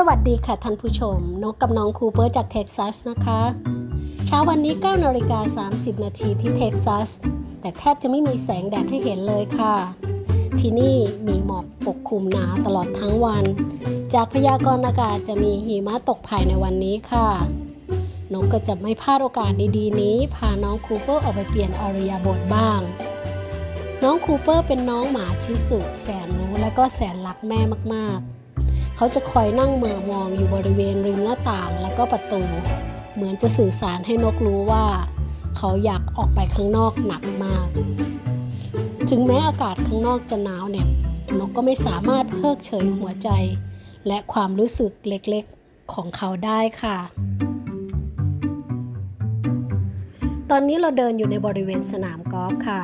สวัสดีค่ะท่านผู้ชม นกกับน้องคูเปอร์จากเท็กซัสนะคะ เช้าวันนี้9นาฬิกา30 นาทีที่เท็กซัส แต่แทบจะไม่มีแสงแดดให้เห็นเลยค่ะ ที่นี่มีหมอกปกคลุมหนาตลอดทั้งวัน จากพยากรณ์อากาศจะมีหิมะตกภายในวันนี้ค่ะ นกก็จะไม่พลาดโอกาสดีๆ นี้ พาน้องคูเปอร์ออกไปเปลี่ยนอริยาบทบ้าง น้องคูเปอร์เป็นน้องหมาชิสุแสนรู้และก็แสนรักแม่มากๆ เขาจะคอยนั่งเม่อมองอยู่บริเวณริมหน้าต่างและก็ประตู เหมือนจะสื่อสารให้นกรู้ว่า เขาอยากออกไปข้างนอกหนักมาก ถึงแม้อากาศข้างนอกจะหนาวเหน็บนกก็ไม่สามารถเพิกเฉยหัวใจ และความรู้สึกเล็กๆของเขาได้ค่ะ ตอนนี้เราเดินอยู่ในบริเวณสนามกอล์ฟค่ะ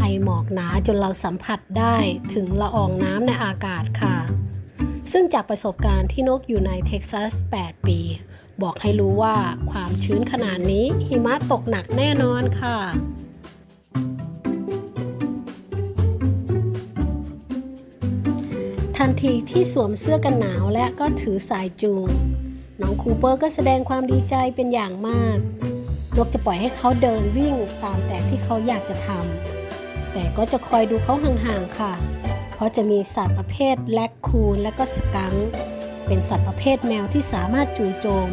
ไอหมอกหนาจนเราสัมผัสได้ถึงละอองน้ำในอากาศค่ะ ซึ่งจากประสบการณ์ที่นกอยู่ในเท็กซัส 8 ปี บอกให้รู้ว่าความชื้นขนาดนี้หิมะตกหนักแน่นอนค่ะทันทีที่สวมเสื้อกันหนาวและก็ถือสายจูง น้องคูเปอร์ก็แสดงความดีใจเป็นอย่างมาก นกจะปล่อยให้เขาเดินวิ่งตามแต่ที่เขาอยากจะทำแต่ก็จะคอยดูเขาห่างๆค่ะ เพราะจะมีสัตว์ประเภทแลคคูนและก็สกังเป็นสัตว์ประเภทแมวที่สามารถจู่โจม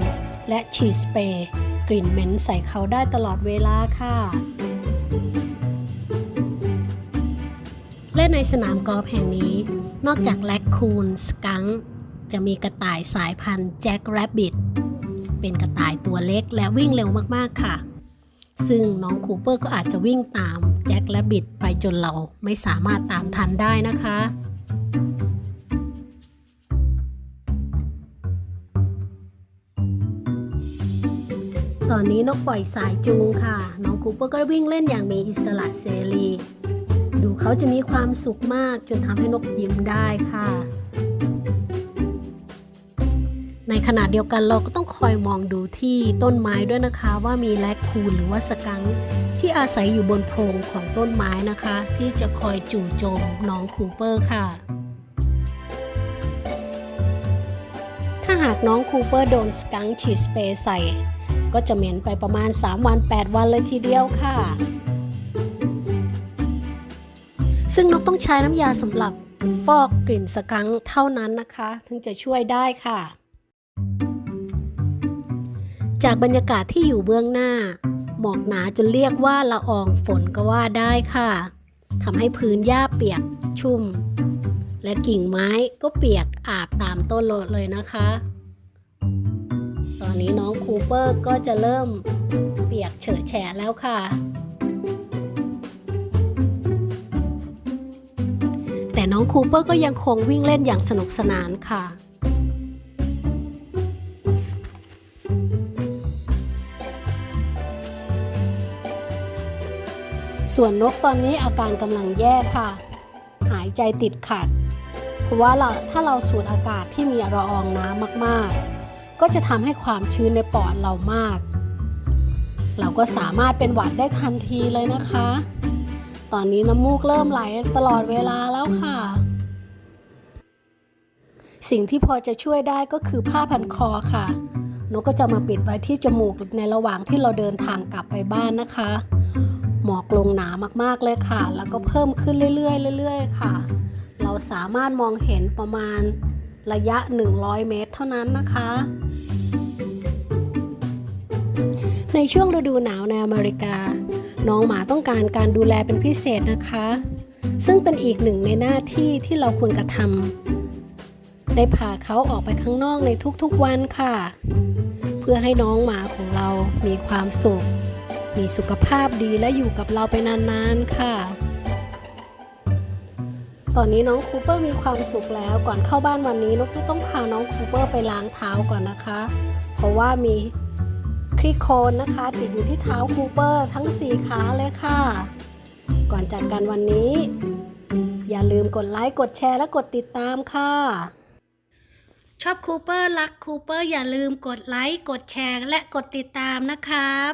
และฉีดสเปรย์กลิ่นเหม็นใส่เขาได้ตลอดเวลาค่ะ และในสนามกอล์ฟแห่งนี้ นอกจากแลคคูนสกังจะมีกระต่ายสายพันธุ์แจ็คแรบบิท เป็นกระต่ายตัวเล็กและวิ่งเร็วมากๆค่ะ ซึ่งน้องคูเปอร์ก็อาจจะวิ่งตามแจ็คและบิดไปจนเราไม่สามารถตามทันได้นะคะตอนนี้นกปล่อยสายจูงค่ะ น้องคูเปอร์ก็วิ่งเล่นอย่างมีอิสระเสรี ดูเขาจะมีความสุขมากจนทำให้นกยิ้มได้ค่ะ ในขณะเดียวกันเราก็ต้องคอยมองดูที่ต้นไม้ด้วยนะคะว่ามีแรคคูนหรือว่าสกังค์ที่อาศัยอยู่บนโพรงของต้นไม้นะคะ ที่จะคอยจู่โจมน้องคูเปอร์ค่ะ ถ้าหากน้องคูเปอร์โดนสกังค์ฉีดสเปรย์ใส่ ก็จะเหม็นไปประมาณ 3 วัน 8 วันเลยทีเดียวค่ะ ซึ่งนกต้องใช้น้ำยาสำหรับฟอกกลิ่นสกังค์เท่านั้นนะคะ ถึงจะช่วยได้ค่ะ จากบรรยากาศที่อยู่เบื้องหน้า หมอกหนาจนเรียกว่าละอองฝนก็ว่าได้ค่ะทำให้พื้นหญ้าเปียกชุ่ม และกิ่งไม้ก็เปียกอาบตามต้นโลเลยนะคะ ตอนนี้น้องคูเปอร์ก็จะเริ่มเปียกเฉอะแฉะแล้วค่ะ แต่น้องคูเปอร์ก็ยังคงวิ่งเล่นอย่างสนุกสนานค่ะ ส่วนนกตอนนี้อาการกำลังแย่ค่ะ หายใจติดขัด เพราะว่าเราถ้าเราสูดอากาศที่มีละอองน้ำมากๆ ก็จะทำให้ความชื้นในปอดเรามาก เราก็สามารถเป็นหวัดได้ทันทีเลยนะคะ ตอนนี้น้ำมูกเริ่มไหลตลอดเวลาแล้วค่ะ สิ่งที่พอจะช่วยได้ก็คือผ้าพันคอค่ะนกก็จะมาปิดไว้ที่จมูกในระหว่างที่เราเดินทางกลับไปบ้านนะคะ หมอกลงหนามากๆเลยค่ะ แล้วก็เพิ่มขึ้นเรื่อยๆเรื่อยๆ ค่ะ เราสามารถมองเห็นประมาณระยะ 100 เมตรเท่านั้นนะคะ ในช่วงฤดูหนาวในอเมริกา น้องหมาต้องการการดูแลเป็นพิเศษนะคะ ซึ่งเป็นอีกหนึ่งในหน้าที่ที่เราควรกระทำได้พาเขาออกไปข้างนอกในทุกๆวันค่ะ เพื่อให้น้องหมาของเรามีความสุข มีสุขภาพดีและอยู่กับเราไปนานๆค่ะ ตอนนี้น้องคูเปอร์มีความสุขแล้วก่อนเข้าบ้านวันนี้นกก็ต้องพาน้องคูเปอร์ไปล้างเท้าก่อนนะคะ เพราะว่ามีครีโคนนะคะ ติดอยู่ที่เท้าคูเปอร์ทั้งสี่ขาเลยค่ะ ก่อนจัดการวันนี้ อย่าลืมกดไลค์กดแชร์และกดติดตามค่ะชอบคูเปอร์รักคูเปอร์อย่าลืมกดไลค์ กดแชร์ และกดติดตามนะครับ